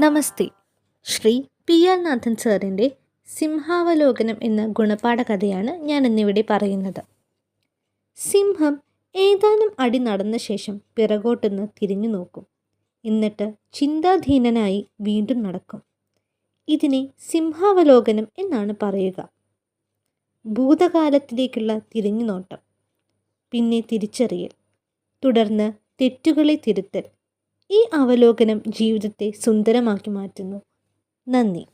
നമസ്തേ. Shri P R നാഥൻ സാറിന്റെ സിംഹാവലോകനം എന്ന ഗുണപാഠ കഥയാണ് ഞാൻ ഇന്നിവിടെ പറയുന്നത്. സിംഹം ഏതാനും അടി നടന്ന ശേഷം പിറകോട്ടൊന്ന് തിരിഞ്ഞു നോക്കും. എന്നിട്ട് ചിന്താധീനനായി വീണ്ടും നടക്കും. ഇതിനെ സിംഹാവലോകനം എന്നാണ് പറയുക. ഭൂതകാലത്തിലേക്കുള്ള തിരിഞ്ഞുനോട്ടം. പിന്നെ തിരിച്ചറിയൽ. തുടർന്ന് തെറ്റുകളെ തിരുത്തൽ. ഈ അവലോകനം ജീവിതത്തെ സുന്ദരമാക്കി മാറ്റുന്നു. നന്ദി.